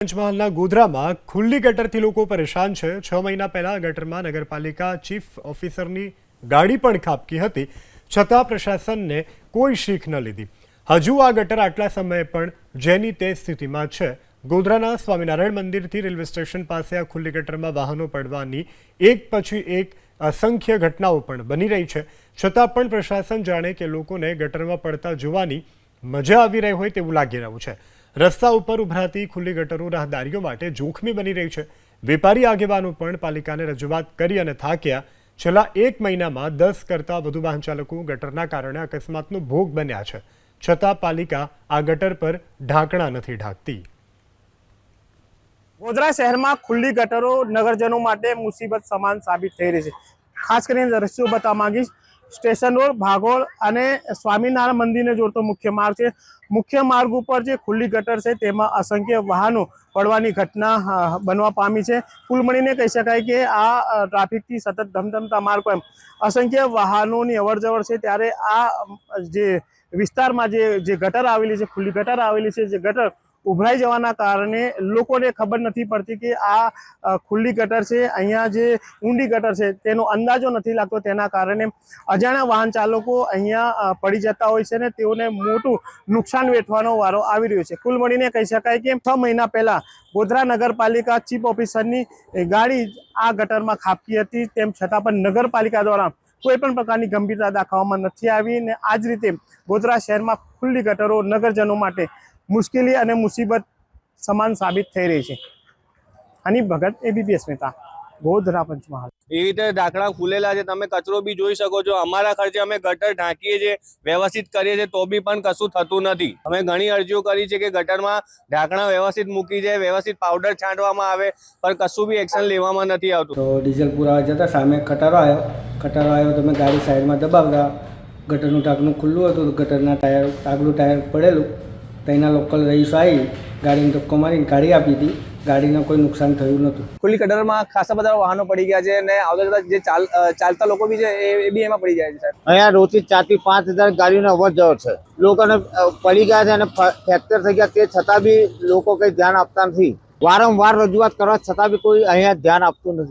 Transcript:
પંચમહાલના ગોધરામાં ખુલ્લી ગટરથી લોકો પરેશાન છે. છ મહિના પહેલા ગટરમાં નગરપાલિકા ચીફ ઓફિસરની ગાડી પણ ખાબકી હતી. છતાં પ્રશાસનને કોઈ શીખ ન લીધી. હજુ આ ગટર આટલા સમયે પણ જેની તે સ્થિતિમાં છે. ગોધરાના સ્વામિનારાયણ મંદિરથી રેલવે સ્ટેશન પાસે આ ખુલ્લી ગટરમાં વાહનો પડવાની એક પછી એક અસંખ્ય ઘટનાઓ પણ બની રહી છે. છતાં પણ પ્રશાસન જાણે કે લોકોને ગટરમાં પડતા જોવાની મજા આવી રહી હોય તેવું લાગી રહ્યું છે. રસ્તા ઉપર ઉભરાતી ખુલ્લી ગટરો રાહદારીઓ માટે જોખમી બની રહી છે. વેપારી આગેવાનો પણ પાલિકાને રજૂઆત કરી અને થાક્યા, છેલ્લા એક મહિનામાં દસ કરતાં વધુ વાહન ચાલકો ગટરના કારણે અકસ્માતનો ભોગ બન્યા છે. છતાં પાલિકા આ ગટર પર ઢાંકણા નથી ઢાંકતી. ગોધરા શહેરમાં ખુલ્લી ગટરો નગરજનો માટે મુસીબત સમાન સાબિત થઈ રહી છે. ખાસ કરીને દ્રશ્યો બતાવવા માંગીશ સ્ટેશન રોડ, ભાગોળ અને સ્વામિનારાયણ મંદિરને જોડતો મુખ્ય માર્ગ છે. મુખ્ય માર્ગ ઉપર જે ખુલ્લી ગટર છે, તેમાં અસંખ્ય વાહનો પડવાની ઘટના બનવા પામી છે. કુલ મળીને કહી શકાય કે આ ટ્રાફિકથી સતત ધમધમતા માર્ગ પર અસંખ્ય વાહનોની અવરજવર છે. ત્યારે આ જે વિસ્તારમાં જે જે ગટર આવેલી છે, ખુલ્લી ગટર આવેલી છે, જે ગટર ઉભરાઈ જવાના કારણે લોકોને ખબર નથી પડતી કે આ ખુલ્લી ગટર છે, અહીંયા જે ઊંડી ગટર છે, તેનો અંદાજો નથી લાગતો. તેના કારણે અજાણ્યા વાહન ચાલકો અહીંયા પડી જતા હોય છે ને તેઓને મોટું નુકસાન વેઠવાનો વારો આવી રહ્યો છે. કુલ મળીને કહી શકાય કે છ મહિના પહેલા ગોધરા નગરપાલિકા ચીફ ઓફિસરની ગાડી આ ગટરમાં ખાપી હતી. તેમ છતાં પણ નગરપાલિકા દ્વારા કોઈ પણ પ્રકારની ગંભીરતા દાખવવામાં નથી આવી ને આ જ રીતે ગોધરા શહેરમાં ખુલ્લી ગટરો નગરજનો માટે મુશ્કેલી અને મુસીબત સમાન સાબિત થઈ રહી છે. હની ભગત એબીપીએસ નેતા ગોધરા પંચમહાલ. એવી રીતે ઢાંકણા ખુલેલા છે. તમે કચરો બી જોઈ શકો છો. અમારા ખર્ચે અમે ગટર ઢાંકીએ છીએ વ્યવસ્થિત કરીએ છીએ તો બી પણ કશું થતું નથી. અમે ઘણી અરજીઓ કરી છે કે ગટરમાં ઢાંકણા વ્યવસ્થિત મૂકી જાય વ્યવસ્થિત પાવડર છાંટવામાં આવે પણ કશું બી એક્શન લેવામાં નથી આવતું. તો ડીઝલ પુરાવા જતા સામે ખટારો આવ્યો. ખટારો આવ્યો તમે ગાડી સાઈડમાં દબાવતા. ગટરનું ટાંકણું ખુલ્લું હતું ગટરના ટાયર આગલું ટાયર પડેલું. તો એના લોકલ રહીશો આવી ગાડીને ધક્કો મારીને કાઢી આપી હતી. ગાડીને કોઈ નુકસાન થયું નહોતું. ખુલ્લી કટરમાં ખાસા બધા વાહનો પડી ગયા છે અને આવતા જતા જે ચાલ ચાલતા લોકો બી છે એ એ બી એમાં પડી જાય છે સાહેબ. અહીંયા રોજથી ચારથી પાંચ હજાર ગાડીનો અવર જવર છે. લોકોને પડી ગયા છે અને ફ્રેક્ચર થઈ ગયા તે છતાં બી લોકો કંઈ ધ્યાન આપતા નથી. વારંવાર રજૂઆત કરવા છતાં બી કોઈ અહીંયા ધ્યાન આપતું નથી.